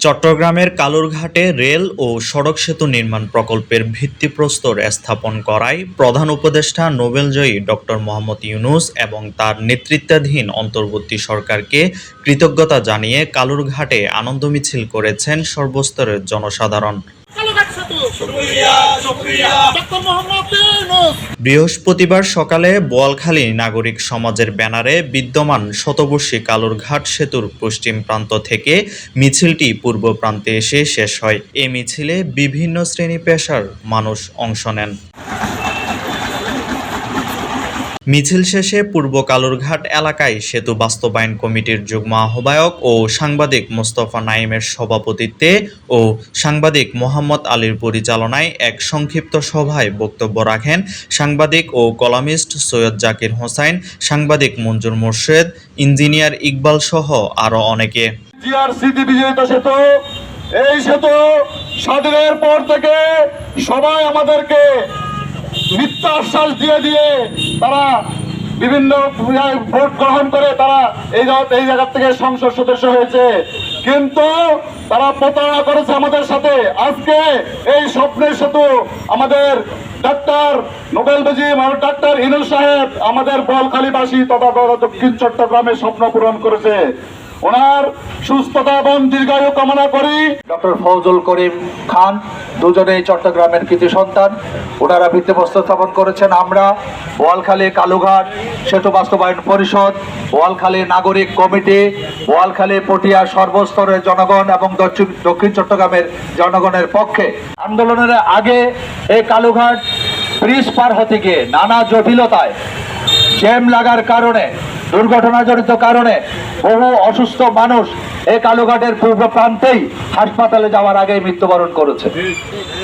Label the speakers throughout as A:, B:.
A: চট্টগ্রামের কালুরঘাটে রেল ও সড়ক সেতু নির্মাণ প্রকল্পের ভিত্তিপ্রস্তর স্থাপন করায় প্রধান উপদেষ্টা নোবেলজয়ী ডক্টর মোহাম্মদ ইউনুস এবং তার নেতৃত্বাধীন অন্তর্বর্তী সরকারকে কৃতজ্ঞতা জানিয়ে কালুরঘাটে আনন্দ মিছিল করেছেন সর্বস্তরের জনসাধারণ
B: কালুঘাট সেতু ডক্টর মোহাম্মদ ইউনূস
A: বৃহস্পতিবার সকালে বোয়ালখালী নাগরিক সমাজের ব্যানারে বিদ্যমান শতবর্ষী কালুরঘাট সেতুর পশ্চিম প্রান্ত থেকে মিছিলটি পূর্ব প্রান্তে এসে শেষ হয়। এ মিছিলে বিভিন্ন শ্রেণি পেশার মানুষ অংশ নেন। মিছিল শেষে পূর্ব কালুরঘাট এলাকায় সেতু বাস্তবায়ন কমিটির যুগ্ম আহ্বায়ক ও সাংবাদিক মোস্তফা নাইমের সভাপতিত্বে ও সাংবাদিক মোহাম্মদ আলীর পরিচালনায় এক সংক্ষিপ্ত সভায় বক্তব্য রাখেন সাংবাদিক ও কলামিস্ট সৈয়দ জাকির হোসাইন, সাংবাদিক মঞ্জুর মোর্শেদ, ইঞ্জিনিয়ার ইকবাল সহ আরও অনেকে।
C: এই সেতু স্বাধীনের পর থেকে সবাই আমাদেরকে আশ্বাস দিয়ে দিয়ে তারা বিভিন্ন ভোট গ্রহণ করে তারা এই জায়গা- এই জায়গা থেকে সংসদ সদস্য হয়েছে। কিন্তু তারা প্রতারণা করেছে আমাদের সাথে। আজকে এই স্বপ্নের সেতু আমাদের ডাক্তার নোবেল বেজিম আর ডাক্তার ইনুল সাহেব আমাদের বলখালীবাসী তথা দক্ষিণ চট্টগ্রামের স্বপ্ন পূরণ করেছে। ওনার সুস্থতা এবং দীর্ঘায়ু কামনা করি।
D: ডক্টর ফৌজুল করিম খান, দুজনেই চট্টগ্রামের কৃতি সন্তান। ওনারা ভিত্তিপ্রস্তর স্থাপন করেছেন আমরা। বোয়ালখালী কালুঘাট সেতু বাস্তবায়ন পরিষদ বোয়ালখালী নাগরিক কমিটি বোয়ালখালী পটিয়া সর্বস্তরের জনগণ এবং দক্ষিণ দক্ষিণ চট্টগ্রামের জনগণের পক্ষে। আন্দোলনের আগে এই কালুঘাট ব্রিজ পার হতে গিয়ে নানা জটিলতায় জ্যাম লাগার কারণে দুর্ঘটনাজনিত কারণে বহু অসুস্থ মানুষ এই কালুঘাটের পূর্ব প্রান্তেই হাসপাতালে যাওয়ার আগেই মৃত্যুবরণ করেছে।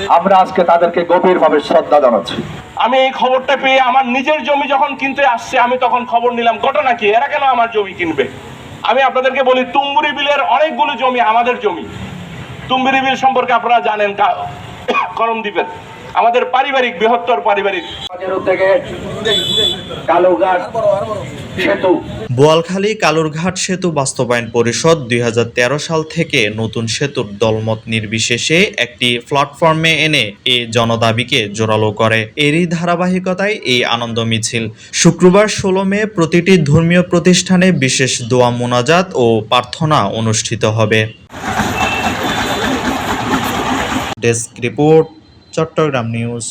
D: আমরা আজকে তাদেরকে গভীরভাবে শ্রদ্ধা জানাচ্ছি।
E: আমি এই খবরটা পেয়ে আমার নিজের জমি যখন কিনতে আসছে, আমি তখন খবর নিলাম, ঘটনা কি? এরা কেন আমার জমি কিনবে? আমি আপনাদেরকে বলি তুম্বুরি বিলের অনেকগুলো জমি আমাদের জমি। তুম্বুরি বিল সম্পর্কে আপনারা জানেন করমদ্বীপের। আমাদের পারিবারিক, বৃহত্তর পারিবারিক
A: বোয়ালখালী কালুরঘাট সেতু বাস্তবায়ন পরিষদ দুই হাজার তেরো সাল থেকে নতুন সেতুর দলমত নির্বিশেষে একটি প্ল্যাটফর্মে এনে এ জনদাবিকে জোরালো করে। এরই ধারাবাহিকতায় এই আনন্দ মিছিল। শুক্রবার ষোলো মে প্রতিটি ধর্মীয় প্রতিষ্ঠানে বিশেষ দোয়া মোনাজাত ও প্রার্থনা অনুষ্ঠিত হবে। Desk report, Chattogram news.